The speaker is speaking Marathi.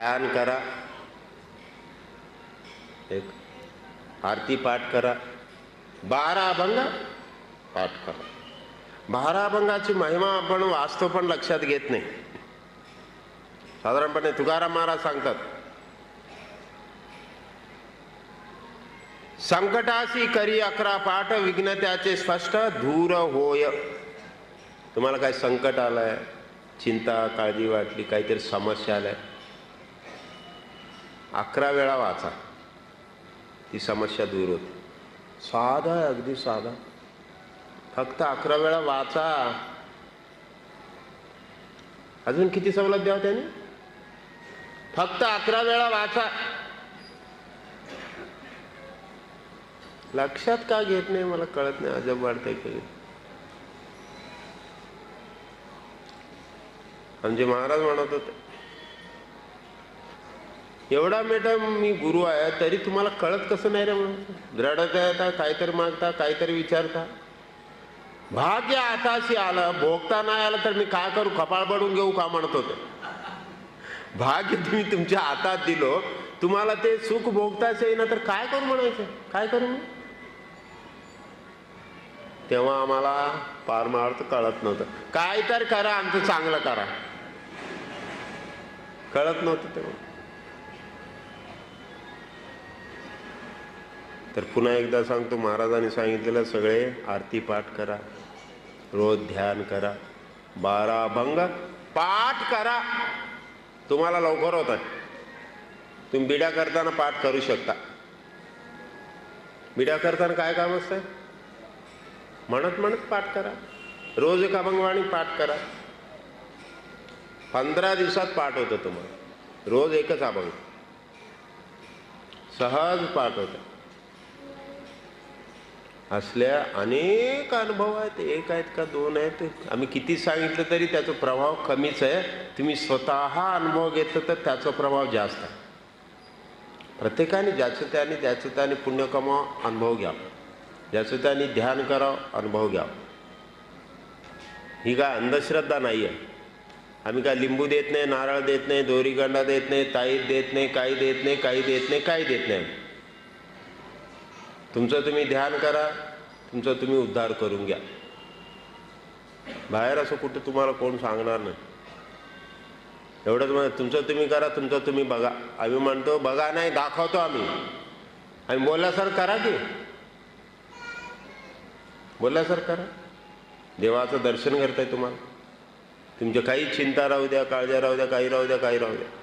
ध्यान करा। एक आरती पाठ करा। बारा अभंग पाठ करा। बारा अभंगाची महिमा आपण वाचतो पण लक्षात घेत नाही. साधारणपणे तुकाराम महाराज सांगतात संकटाशी करी अकरा पाठ विघ्न त्याचे स्पष्ट धूर होय. तुम्हाला काय संकट आलंय? चिंता काळजी वाटली काहीतरी समस्या आल्या? अकरा वेळा वाचा. ही समस्या दूर होते. साधा आहे अगदी साधा. फक्त अकरा वेळा वाचा. अजून किती सवलत द्यावं त्याने? फक्त अकरा वेळा वाचा. लक्षात का घेत नाही? मला कळत नाही. अजब वाटतंय कधी म्हणजे महाराज म्हणत होते एवढा मॅडम मी गुरु आहे तरी तुम्हाला कळत कसं नाही रे म्हणून? रडत येता काहीतरी मागता काहीतरी विचारता. भाग्य आताशी आलं भोगता नाही आलं तर मी काय करू? कपाळ पडून घेऊ का म्हणत होते? भाग्य तुम्ही तुमच्या हातात दिलो. तुम्हाला ते सुख भोगताच येईना तर काय करू म्हणायचं? काय करू मी? तेव्हा आम्हाला पारमार्थ कळत नव्हतं. काय तर करा आमचं चांगलं करा. कळत नव्हतं तेव्हा. तर पुन्हा एकदा सांगतो महाराजांनी सांगितलेलं सगळे आरती पाठ करा रोज ध्यान करा बारा अभंग पाठ करा. तुम्हाला लवकर होत आहे तुम्ही बिड्या करताना पाठ करू शकता. बिड्या करताना काय काम असतं? म्हणत म्हणत पाठ करा. रोज एक अभंगवाणी पाठ करा. पंधरा दिवसात पाठ होतं तुम्हाला. रोज एकच अभंग. सहज पाठ होतं. असल्या अनेक अनुभव आहेत. एक आहेत का दोन आहेत. आम्ही किती सांगितलं तरी त्याचा प्रभाव कमीच आहे. तुम्ही स्वतः अनुभव घेतलं तर त्याचा प्रभाव जास्त आहे. प्रत्येकाने ज्याचं त्याने ज्याचं त्याने पुण्य कमावं अनुभव घ्या ज्याचं त्याने ध्यान करावं अनुभव घ्या ही काय अंधश्रद्धा नाही आहे. आम्ही काय लिंबू देत नाही नारळ देत नाही दोरीगंडा देत नाही ताईत देत नाही काही देत नाही काही देत नाही काही देत नाही. तुमचं तुम्ही ध्यान करा तुमचं तुम्ही उद्धार करून घ्या. बाहेर असं कुठं तुम्हाला कोण सांगणार नाही. एवढंच म्हणजे तुमचं तुम्ही करा तुमचं तुम्ही बघा. आम्ही म्हणतो बघा नाही दाखवतो आम्ही. आम्ही बोलला सर करा की. बोलला सर करा. देवाचं दर्शन करताय तुम्हाला. तुमच्या काही चिंता राहू द्या काळजी राहू द्या काही राहू द्या काही राहू द्या.